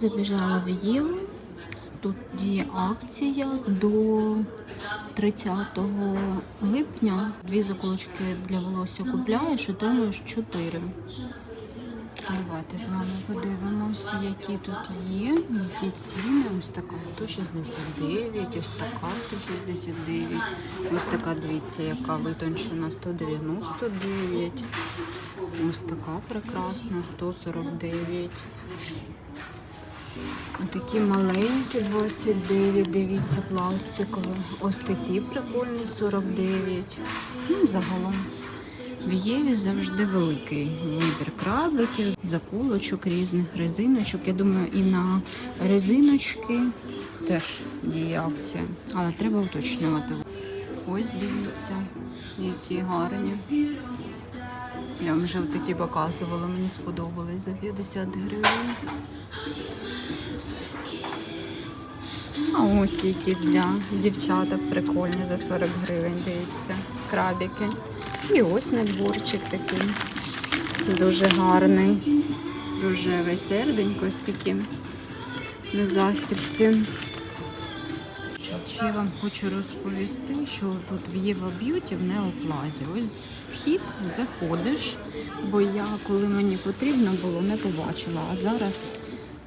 забіжала в Єву. Тут діє акція до 30 липня. Дві заколочки для волосся купляєш, отримуєш 4. Давайте з вами подивимося, які тут є, які ціни. Ось така 169, ось така 169, ось така, дивіться, яка витончена 199. Ось така прекрасна 149. Такі маленькі 29, дивіться, пластикові. Ось такі прикольні 49. Ну, загалом в Єві завжди великий вибір крабиків, заколочок різних резиночок. Я думаю, і на резиночки теж діє акція. Але треба уточнювати. Ось дивіться, які гарні. Я вам вже такі показувала, мені сподобались за 50 гривень. А ось які для дівчаток прикольні за 40 гривень, дивіться, крабики. І ось наборчик такий. Дуже гарний. Дуже весерденько ось такі на застібці. Ще вам хочу розповісти, що тут в Єва Б'юті в Неоплазі. Ось вхід, заходиш, бо я, коли мені потрібно було, не побачила. А зараз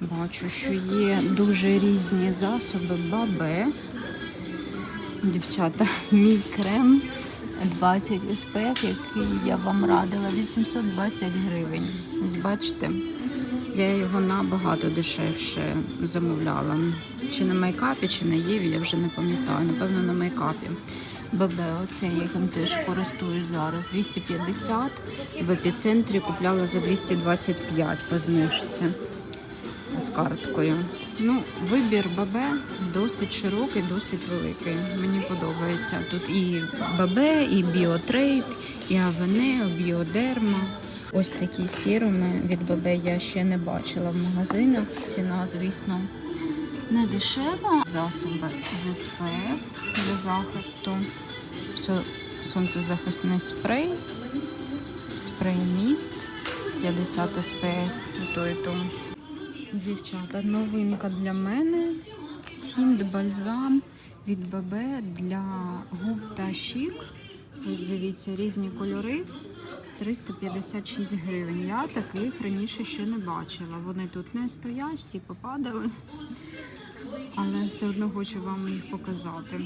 бачу, що є дуже різні засоби бабе. Дівчата, мій крем 20 SPF, який я вам радила, 820 гривень. Ось бачите, я його набагато дешевше замовляла. Чи на мейкапі, чи на Єві, я вже не пам'ятаю. Напевно, на мейкапі. ББ, оце яким теж користуюсь зараз. 250. В епіцентрі купляла за 225 по знижці з карткою. Ну, вибір ББ досить широкий, досить великий. Мені подобається. Тут і ББ, і Біотрейд, і Авенео, Біодерма. Ось такі сіруми від ББ я ще не бачила в магазинах. Ціна, звісно, не дешева. Засоби з СПФ для захисту. Со- Сонцезахисний спрей, спрей міст, 50 SPF, і то і то. Дівчата, новинка для мене. Тінт бальзам від ББ для губ та щік. Ось дивіться, різні кольори. 356 гривень. Я таких раніше ще не бачила. Вони тут не стоять, всі попадали. Але все одно хочу вам їх показати.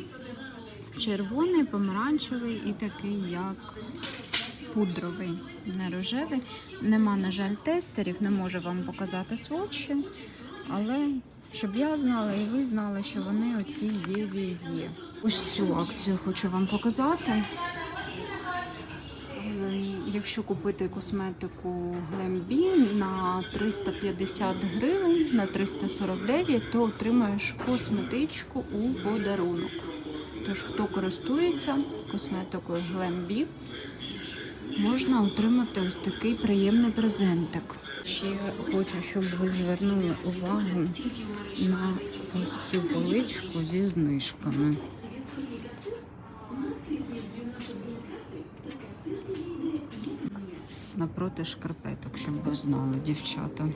Червоний, помаранчевий і такий, як пудровий, не рожевий. Нема, на жаль, тестерів, не можу вам показати сводчі, але щоб я знала і ви знали, що вони оці є є. Ось цю акцію хочу вам показати. Ем, Якщо купити косметику Glambi на 350 гривень, на 349, то отримаєш косметичку у подарунок. Тож, хто користується косметикою Glambi, можна отримати ось такий приємний презентик. Ще хочу, щоб ви звернули увагу на цю поличку зі знижками. Напроти шкарпеток, щоб ви знали, дівчата.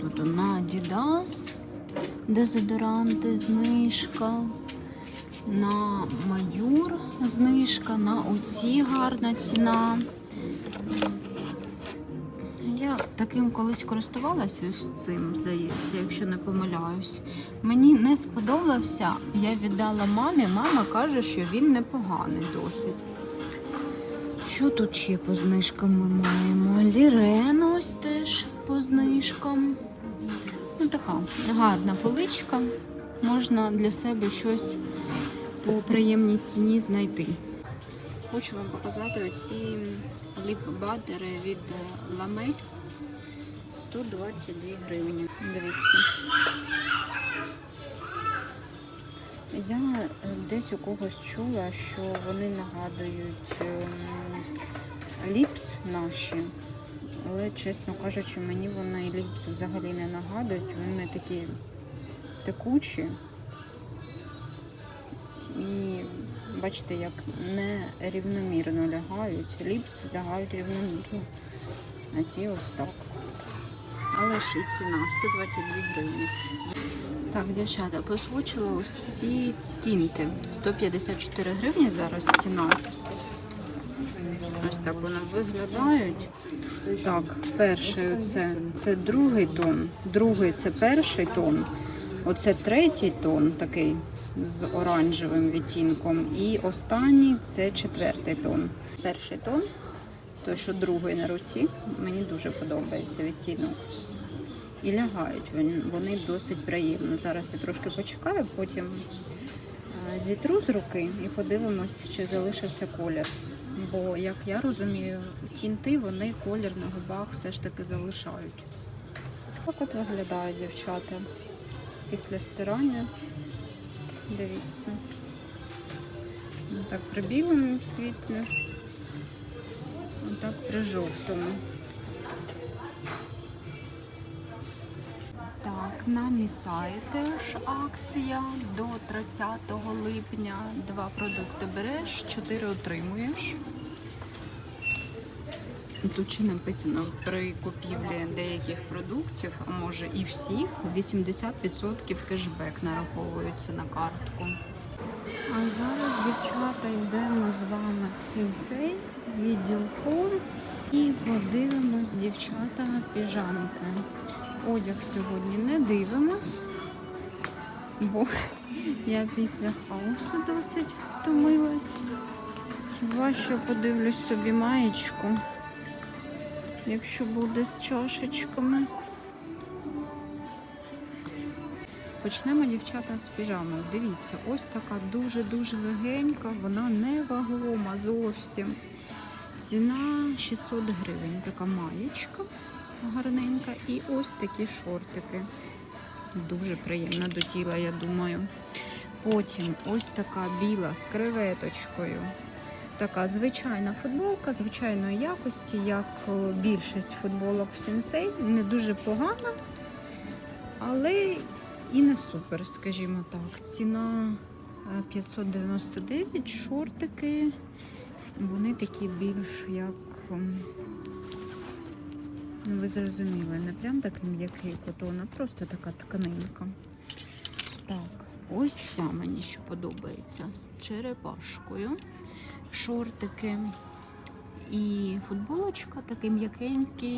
Тут на Adidas дезодоранти, знижка. На маюр знижка, на оці гарна ціна. Я таким колись користувалася ось цим, здається, якщо не помиляюсь. Мені не сподобався, я віддала мамі. Мама каже, що він непоганий досить. Що тут ще по знижкам ми маємо? Лірен ось теж по знижкам. Ну, така гарна поличка. Можна для себе щось по приємній ціні знайти. Хочу вам показати оці ліп-баттери від Ламель. 122 гривні. Дивіться. Я е, десь у когось чула, що вони нагадують ем, ліпс наші. Але, чесно кажучи, мені вони ліпс взагалі не нагадують. Вони такі текучі. І бачите, як не рівномірно лягають. Ліпс лягають рівномірно. А ці ось так. але ж і ціна 122 гривні. Так, дівчата, посвочила ось ці тінти. 154 гривні зараз ціна. Ось так вони виглядають. Так, перший оце, це другий тон, другий це перший тон, оце третій тон, такий з оранжевим відтінком. І останній це четвертий тон. Перший тон, той, що другий на руці, мені дуже подобається відтінок. І лягають вони, досить приємно. Зараз я трошки почекаю, потім е, зітру з руки і подивимось, чи залишився колір. Бо, як я розумію, тінти вони колір на губах все ж таки залишають. Так от виглядає дівчата після стирання. Дивіться. Так, при білому світлі. Так, при жовтому. На Місаї теж акція до 30 липня. Два продукти береш, 4 отримуєш. Тут ще написано при купівлі деяких продуктів, а може і всіх, 80% кешбек нараховується на картку. А зараз, дівчата, йдемо з вами в сінсей, відділ хом і подивимось, дівчата, піжамки. Одяг сьогодні не дивимось, бо я після хаосу досить втомилась. Хіба подивлюсь собі маєчку, якщо буде з чашечками. Почнемо, дівчата, з піжами. Дивіться, ось така дуже-дуже легенька, вона не вагома зовсім. Ціна 600 гривень. Така маєчка гарненька. І ось такі шортики. Дуже приємна до тіла, я думаю. Потім ось така біла з креветочкою. Така звичайна футболка, звичайної якості, як е, більшість футболок в сенсей. Не дуже погана, але і не супер, скажімо так. Ціна е, 599, шортики. Вони такі більш як. Ну, ви зрозуміли, не прям такий м'який котон, а просто така тканинка. Так, ось ця мені ще подобається з черепашкою. Шортики і футболочка такий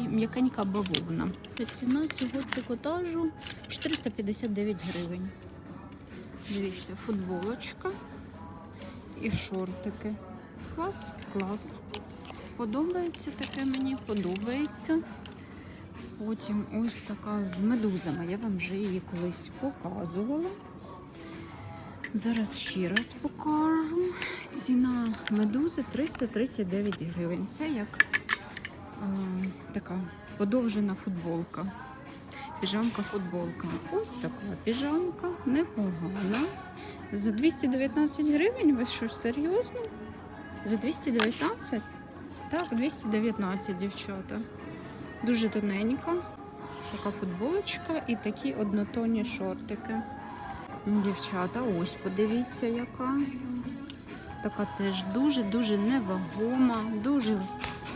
м'якенька бавовна. Ціна цього трикотажу 459 гривень. Дивіться, футболочка і шортики. Клас, клас. Подобається таке мені, подобається. Потім ось така з медузами. Я вам вже її колись показувала. Зараз ще раз покажу. Ціна медузи 339 гривень. Це як е, така подовжена футболка. Піжамка-футболка. Ось така піжамка, непогана. За 219 гривень, ви що, серйозно? За 219? Так, 219, дівчата. Дуже тоненька. Така футболочка і такі однотонні шортики. Дівчата, ось подивіться, яка. Така теж дуже-дуже невагома, дуже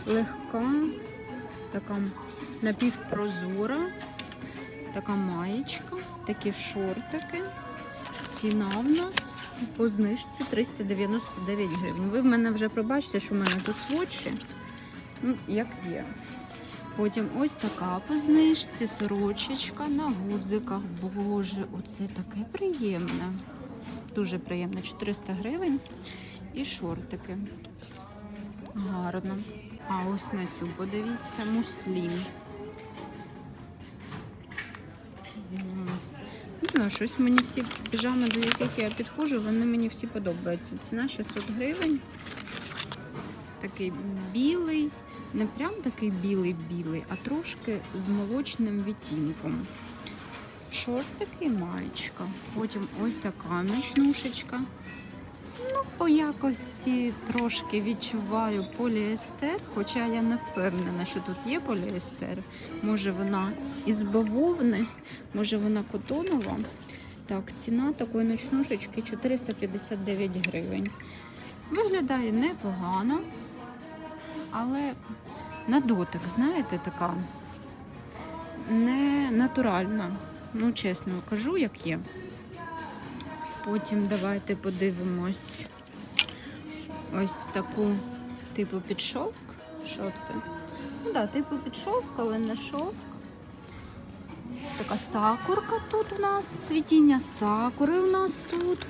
легка, така напівпрозора, така маєчка, такі шортики. Ціна в нас по знижці 399 гривень. Ви в мене вже пробачите, що в мене тут сводчі. Ну, як є. Потім ось така по знижці, сорочечка на гудзиках. Боже, оце таке приємне. Дуже приємно. 400 гривень. І шортики. Гарно. А ось на цю подивіться, муслін. Знаю, щось мені всі піжами, до яких я підходжу, вони мені всі подобаються. Ціна 600 гривень. Такий білий, не прям такий білий-білий, а трошки з молочним відтінком. Шортики і маєчка. Потім ось така ночнушечка. Ну, по якості трошки відчуваю поліестер, хоча я не впевнена, що тут є поліестер. Може вона із бавовни, може вона котонова. Так, ціна такої ночнушечки 459 гривень. Виглядає непогано, але на дотик, знаєте, така не натуральна. Ну, чесно кажу, як є. Потім давайте подивимось ось таку типу підшовк. Що це? Ну да, типу підшовк, але не шовк. Така сакурка тут у нас, цвітіння сакури у нас тут.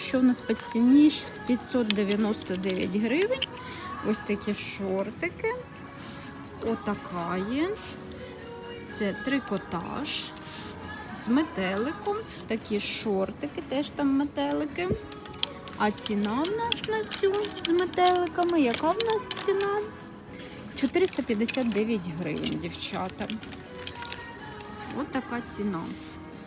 Що у нас по ціні? 599 гривень. Ось такі шортики. Отака є. Це трикотаж з метеликом. Такі шортики, теж там метелики. А ціна в нас на цю з метеликами. Яка в нас ціна? 459 гривень, дівчата. Ось така ціна.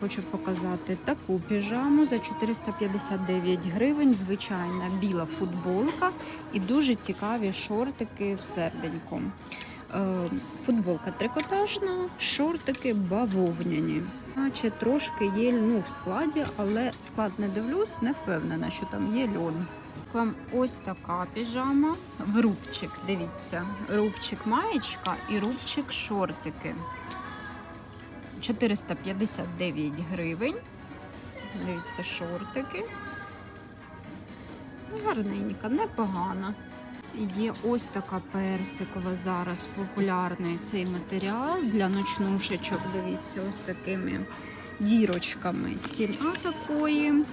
Хочу показати таку піжаму за 459 гривень. Звичайна біла футболка і дуже цікаві шортики в. Е, Футболка трикотажна, шортики бавовняні. Наче трошки є ну, в складі, але склад не дивлюсь, не впевнена, що там є льон. Вам ось така піжама в рубчик. Дивіться, рубчик маєчка і рубчик шортики. 459 гривень. Дивіться, шортики. Гарненька, непогана. Є ось така персикова зараз популярний цей матеріал для ночнушечок. Дивіться, ось такими дірочками. Ціна такої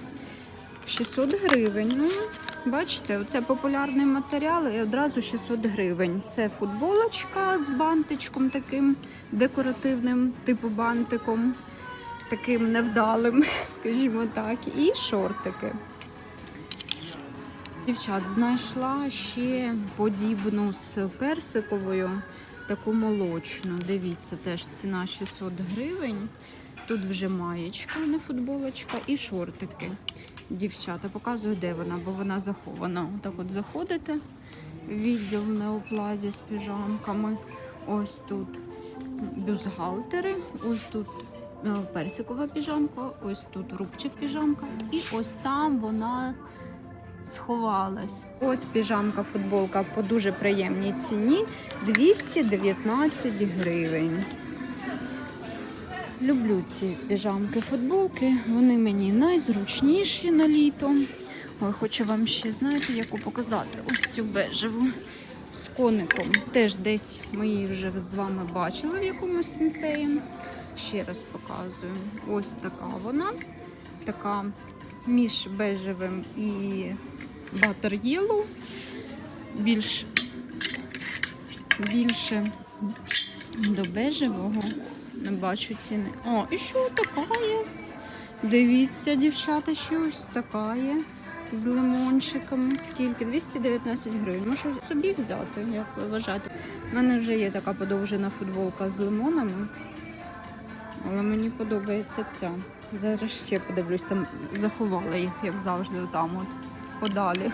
600 гривень. Ну, бачите, це популярний матеріал і одразу 600 гривень. Це футболочка з бантичком таким декоративним, типу бантиком, таким невдалим, скажімо так, і шортики. Дівчат, знайшла ще подібну з персиковою, таку молочну. Дивіться, теж ціна 600 гривень. Тут вже маєчка, не футболочка, і шортики. Дівчата, показую, де вона, бо вона захована. Так от заходите відділ неоплазі з піжамками. Ось тут бюстгальтери, ось тут е, персикова піжамка, ось тут рубчик піжамка. І ось там вона сховалась. Ось піжамка, футболка по дуже приємній ціні 219 гривень. Люблю ці піжамки, футболки. Вони мені найзручніші на літо. Ой, хочу вам ще, знаєте, яку показати. Ось цю бежеву з коником. Теж десь ми її вже з вами бачили в якомусь сенсеї. Ще раз показую. Ось така вона. Така між бежевим і батер єлоу. Більш більше до бежевого. Не бачу ціни. О, і що така є? Дивіться, дівчата, що ось така є. З лимончиками. Скільки? 219 гривень. Можу собі взяти, як ви вважаєте. У мене вже є така подовжена футболка з лимонами. Але мені подобається ця. Зараз ще подивлюсь, там заховала їх, як завжди, там от подалі.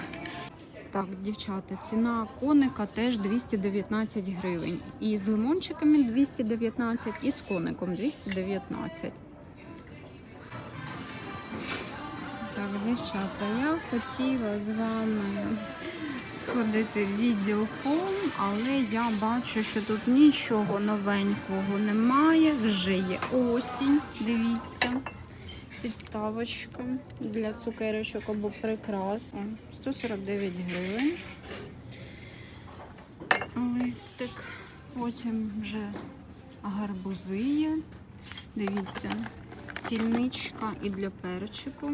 Так, дівчата, ціна коника теж 219 гривень. І з лимончиками 219, і з коником 219. Так, дівчата, я хотіла з вами сходити в відділ Home, але я бачу, що тут нічого новенького немає. Вже є осінь. Дивіться. Підставочка для цукерочок або прикрас. 149 гривень. Листик. Потім вже гарбузи є. Дивіться, сільничка і для перчику.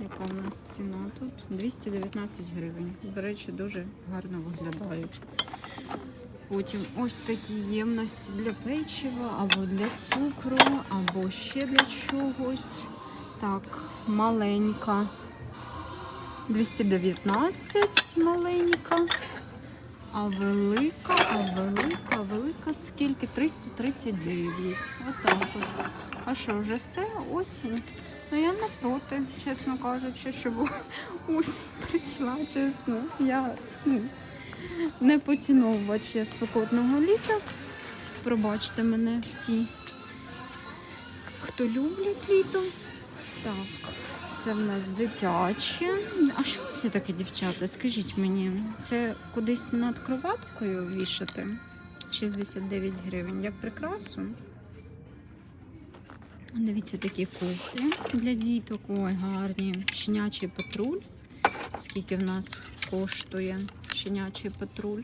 Яка у нас ціна тут? 219 гривень. До речі, дуже гарно виглядають. Потім ось такі ємності для печива, або для цукру, або ще для чогось. Так, маленька. 219 маленька. А велика, а велика, велика скільки? 339. Отак от. А що, вже все? Осінь? Ну я не проти, чесно кажучи, щоб осінь прийшла, чесно. Я ну, не поціновувач я спекотного літа. Пробачте мене всі, хто люблять літо. Так, це в нас дитяче. А що це таке, дівчата? Скажіть мені, це кудись над кроваткою вішати? 69 гривень. Як прикрасу? Дивіться, такі кухлі для діток. Ой, гарні. Щенячий патруль. Скільки в нас коштує щенячий патруль?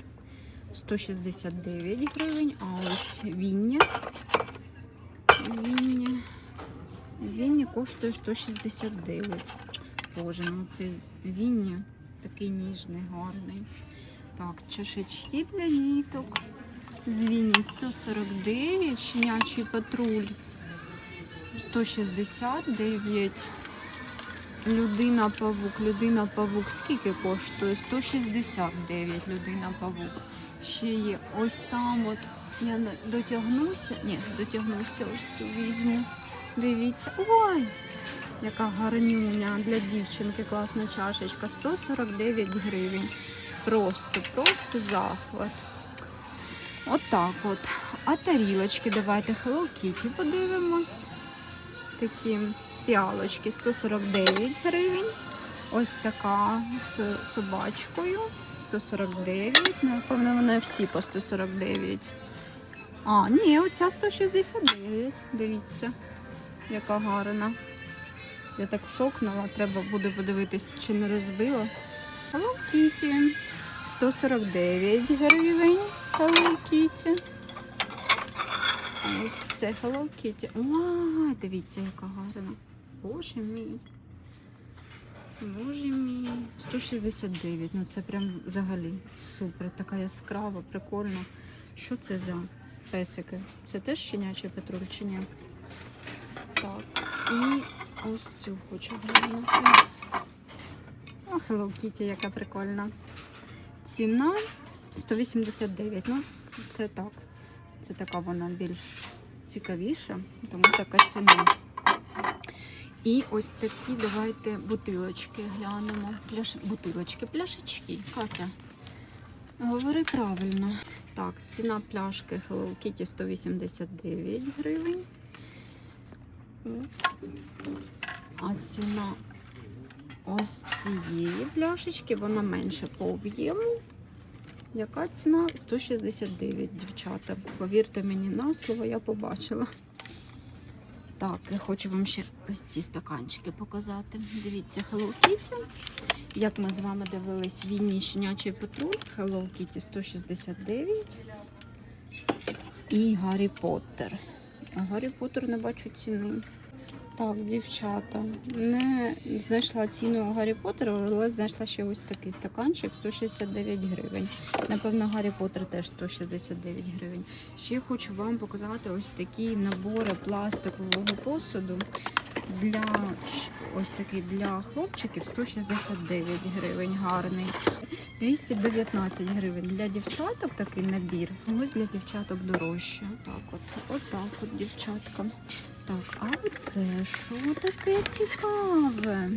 169 гривень. А ось Вінні. Вінні. Вінні коштує 169. Боже, ну це Вінні такий ніжний, гарний. Так, чашечки для діток. З Вінні 149, щенячий патруль 169. Людина павук, людина павук. Скільки коштує? 169 людина павук. Ще є ось там. От я дотягнуся. Ні, дотягнуся, ось цю візьму. Дивіться. Ой! Яка гарнюня для дівчинки, класна чашечка. 149 гривень. Просто, просто захват. Отак от, А тарілочки давайте Hello Kitty подивимось. Такі піалочки 149 гривень. Ось така з собачкою 149. Напевно, вони всі по 149. А, ні, оця 169. Дивіться, яка гарна. Я так цокнула, треба буде подивитися, чи не розбила. Hello Kitty. 149 гривень. Hello Kitty. Ось це Hello Kitty. Ой, дивіться, яка гарна. Боже мій. Боже мій. 169. Ну це прям взагалі супер. Така яскрава, прикольна. Що це за песики? Це теж щенячий патруль чи ні? Так. І ось цю хочу глянути. О, Hello Kitty, яка прикольна. Ціна 189. Ну, це так. Це така вона більш цікавіша, тому така ціна. І ось такі давайте бутилочки глянемо. Пляш... Бутилочки, пляшечки. Катя, говори правильно. Так, ціна пляшки Hello Kitty 189 гривень. А ціна ось цієї пляшечки, вона менше по об'єму. Яка ціна? 169, дівчата. Повірте мені на слово, я побачила. Так, я хочу вам ще ось ці стаканчики показати. Дивіться, Hello Kitty. Як ми з вами дивились, вільний щенячий патруль. Hello Kitty 169. І Гаррі Поттер. А Гаррі Поттер не бачу ціни. Так, дівчата, не знайшла ціну Гаррі Поттера, але знайшла ще ось такий стаканчик 169 гривень. Напевно, Гаррі Поттер теж 169 гривень. Ще хочу вам показати ось такі набори пластикового посуду для ось такий для хлопчиків 169 гривень. Гарний. 219 гривень для дівчаток такий набір. Ось для дівчаток дорожче. Отак от. Отак от, дівчатка. Так, а оце що таке цікаве?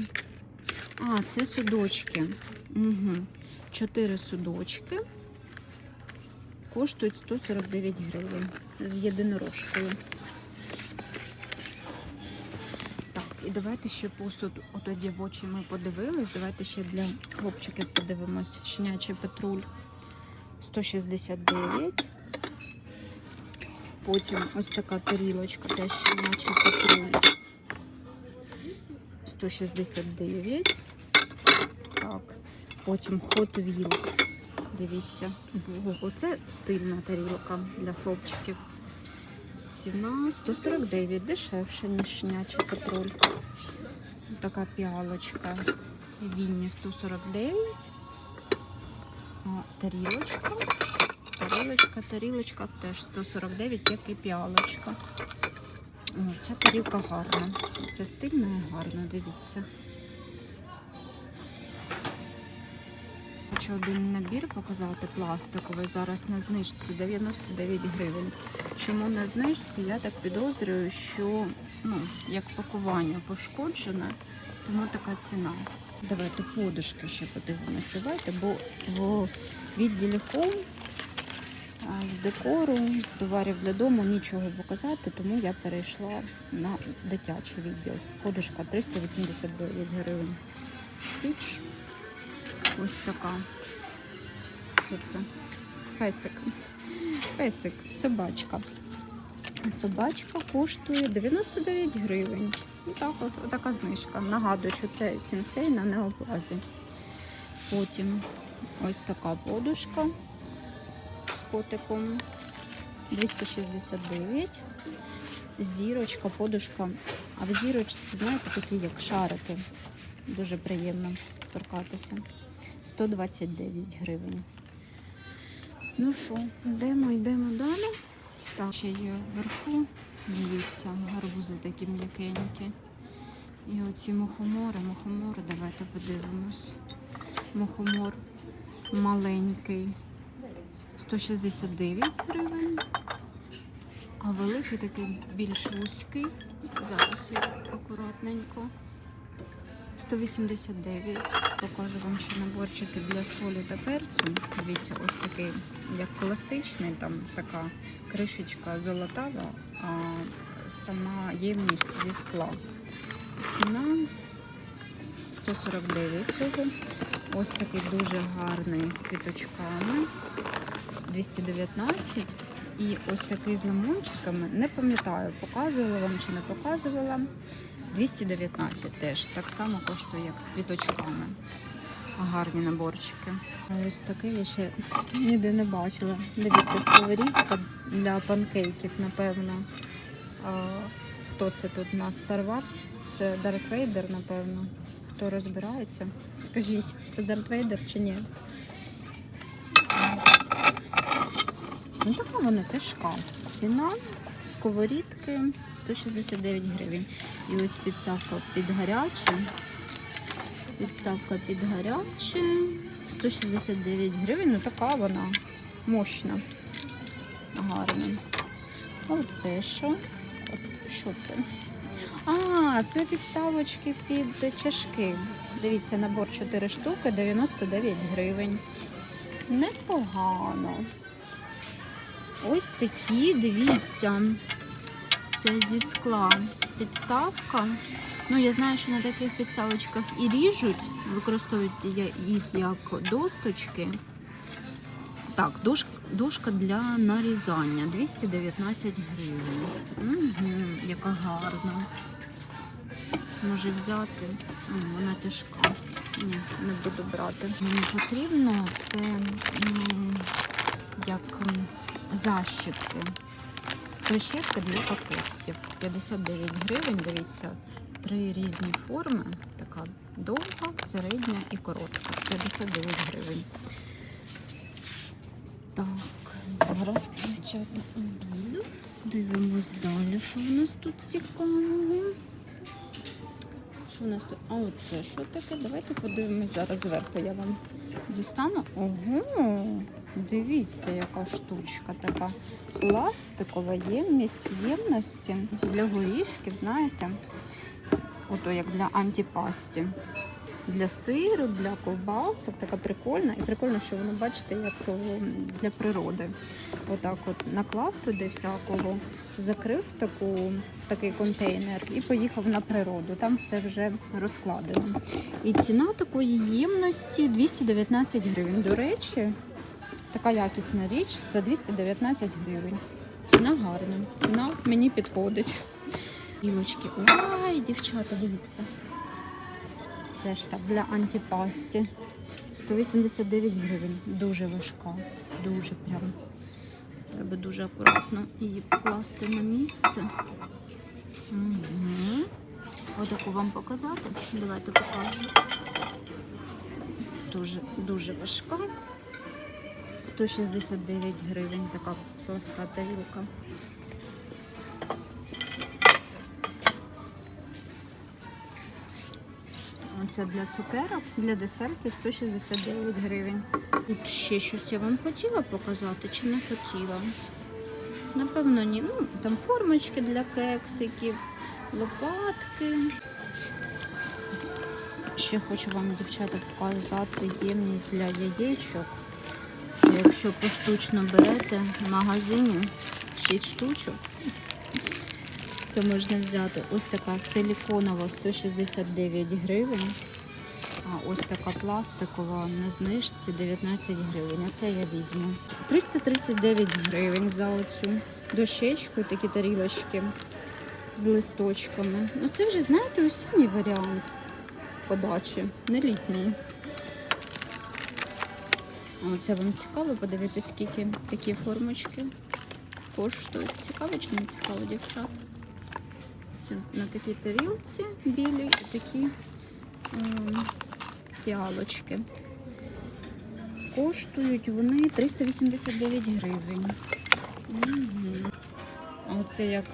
А, це судочки. Угу. Чотири судочки. Коштують 149 гривень з єдинорожкою. Так, і давайте ще посуд ото дівочий ми подивились. Давайте ще для хлопчиків подивимось. Щенячий патруль 169. Потім ось така тарілочка, теж щенячий патруль 169. Так, потім Hot Wheels. Дивіться, Ого, це стильна тарілка для хлопчиків. Ціна 149, дешевше, ніж щенячий патруль. Така піалочка. Вінні 149. А, тарілочка. Тарілочка, тарілочка теж 149, як і піалочка. О, ця тарілка гарна. Це стильно і гарно, дивіться. Хочу один набір показати пластиковий. Зараз на знижці 99 гривень. Чому на знижці? Я так підозрюю, що ну, як пакування пошкоджене, тому така ціна. Давайте подушки ще подивимось. Давайте, бо в відділі Home з декору, з товарів для дому нічого показати, тому я перейшла на дитячий відділ. Подушка 389 гривень. Стіч. Ось така. Що це? Песик. Песик, собачка. Собачка коштує 99 гривень. Так, от, така знижка. Нагадую, що це сінсей на неоплазі. Потім ось така подушка котиком 269. Зірочка, подушка. А в зірочці, знаєте, такі як шарики. Дуже приємно торкатися. 129 гривень. Ну що, йдемо, йдемо далі. Так, ще є вверху. Дивіться, гарбузи такі м'якенькі. І оці мухомори, мухомори, давайте подивимось. Мухомор маленький. 169 гривень. А великий такий більш вузький. Зараз я акуратненько. 189. Покажу вам ще наборчики для солі та перцю. Дивіться, ось такий, як класичний, там така кришечка золотава, а сама ємність зі скла. Ціна 149 цього. Ось такий дуже гарний з квіточками. 219. І ось такий з лимончиками. Не пам'ятаю, показувала вам чи не показувала. 219 теж. Так само коштує, як з квіточками. Гарні наборчики. Ось такий я ще ніде не бачила. Дивіться, сковорідка для панкейків, напевно. Хто це тут у нас? Wars? Це Дарт Вейдер, напевно. Хто розбирається? Скажіть, це Дарт Вейдер чи ні? Ну, така вона тяжка. Ціна сковорідки 169 гривень. І ось підставка під гаряче. Підставка під гаряче. 169 гривень. Ну така вона мощна. Гарна. Оце що? Що це? А, це підставочки під чашки. Дивіться, набор 4 штуки, 99 гривень. Непогано. Ось такі, дивіться, це зі скла підставка. Ну, я знаю, що на таких підставочках і ріжуть, використовують їх як досточки. Так, дошка, для нарізання 219 гривень. Угу, яка гарна. Може взяти. Вона тяжка. Ні, не буду брати. Мені потрібно це защіпки. Прищепки для пакетів. 59 гривень, дивіться, три різні форми. Така довга, середня і коротка. 59 гривень. Так, зараз, дівчата, обійду. Дивимось далі, що в нас тут цікавого. Що в нас тут? А оце що таке? Давайте подивимось зараз зверху. Я вам дістану. Ого, дивіться, яка штучка така. Пластикова ємність ємності для горішків, знаєте? Ото як для антипасті. Для сиру, для ковбасок, така прикольна. І прикольно, що воно, бачите, як для природи. Отак от наклав туди всякого, закрив таку, в такий контейнер і поїхав на природу. Там все вже розкладено. І ціна такої ємності 219 гривень. До речі, така якісна річ за 219 гривень. Ціна гарна, ціна мені підходить. Білочки. Ой, дівчата, дивіться. Теж так для антипасті. 189 гривень. Дуже важка. Дуже прям. Треба дуже акуратно її покласти на місце. Угу. Отаку вам показати. Давайте покажу. Дуже, дуже важка. 169 гривень така плоска тарілка. Оце для цукерок, для десертів 169 гривень. Тут ще щось я вам хотіла показати чи не хотіла? Напевно, ні. Ну, там формочки для кексиків, лопатки. Ще хочу вам, дівчата, показати ємність для яєчок. Якщо поштучно берете в магазині 6 штучок, то можна взяти ось така силіконова 169 гривень. А ось така пластикова на знижці 19 гривень. Оце я візьму. 339 гривень за оцю дощечку, такі тарілочки з листочками. Ну це вже, знаєте, осінній варіант подачі, не літній. Оце вам цікаво подивитися, скільки такі формочки коштують. Цікаво чи не цікаво, дівчат? Це на такій тарілці білій і такі ем, піалочки. Коштують вони 389 гривень. А оце як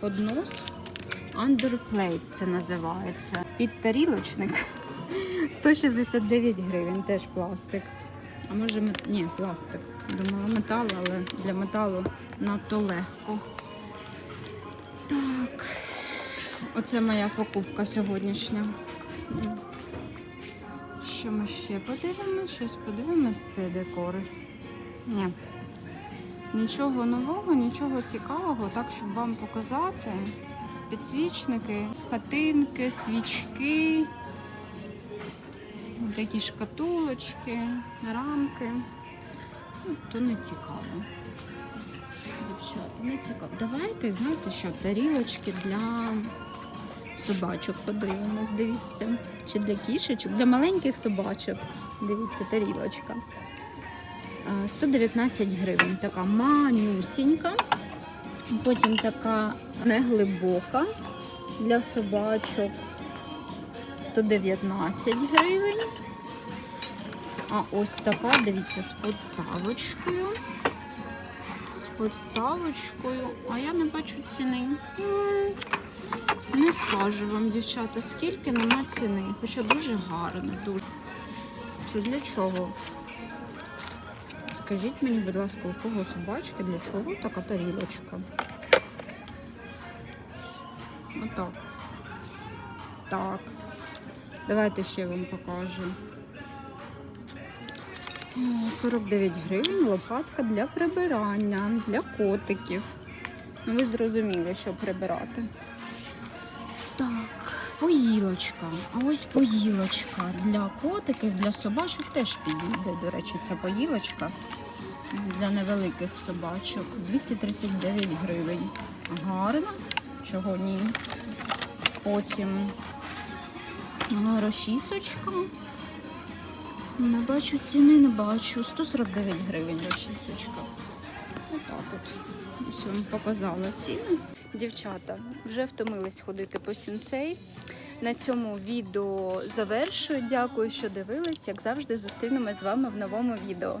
поднос. Underplate це називається. Підтарілочник 169 гривень, теж пластик. А може мет... Ні, пластик. Думала метал, але для металу надто легко. Так. Оце моя покупка сьогоднішня. Що ми ще подивимось? Щось подивимось, це декори. Ні. Нічого нового, нічого цікавого, так, щоб вам показати. Підсвічники, хатинки, свічки, такі шкатулочки, рамки. Ну, то не цікаво. Дівчата, не цікаво. Давайте, знаєте що, тарілочки для собачок подивимось, дивіться. Чи для кішечок, для маленьких собачок. Дивіться, тарілочка. Е, 119 гривень. Така манюсінька. Потім така неглибока для собачок. 119 гривень. А ось така, дивіться, з подставочкою. З подставочкою. А я не бачу ціни. Не скажу вам, дівчата, скільки нема ціни. Хоча дуже гарно, дуже. Це для чого? Скажіть мені, будь ласка, у кого собачки, для чого така тарілочка? Отак. Так. Давайте ще вам покажу. О, 49 гривень лопатка для прибирання, для котиків. Ну, ви зрозуміли, що прибирати. Так, поїлочка. А ось поїлочка для котиків, для собачок теж підійде. До речі, ця поїлочка для невеликих собачок. 239 гривень. Гарно. Чого ні? Потім а, розчісочка. Не бачу ціни, не бачу. 149 гривень сучка. Отак от. Ось вам показала ціни. Дівчата, вже втомились ходити по сінсей. На цьому відео завершую. Дякую, що дивились. Як завжди, зустрінемось з вами в новому відео.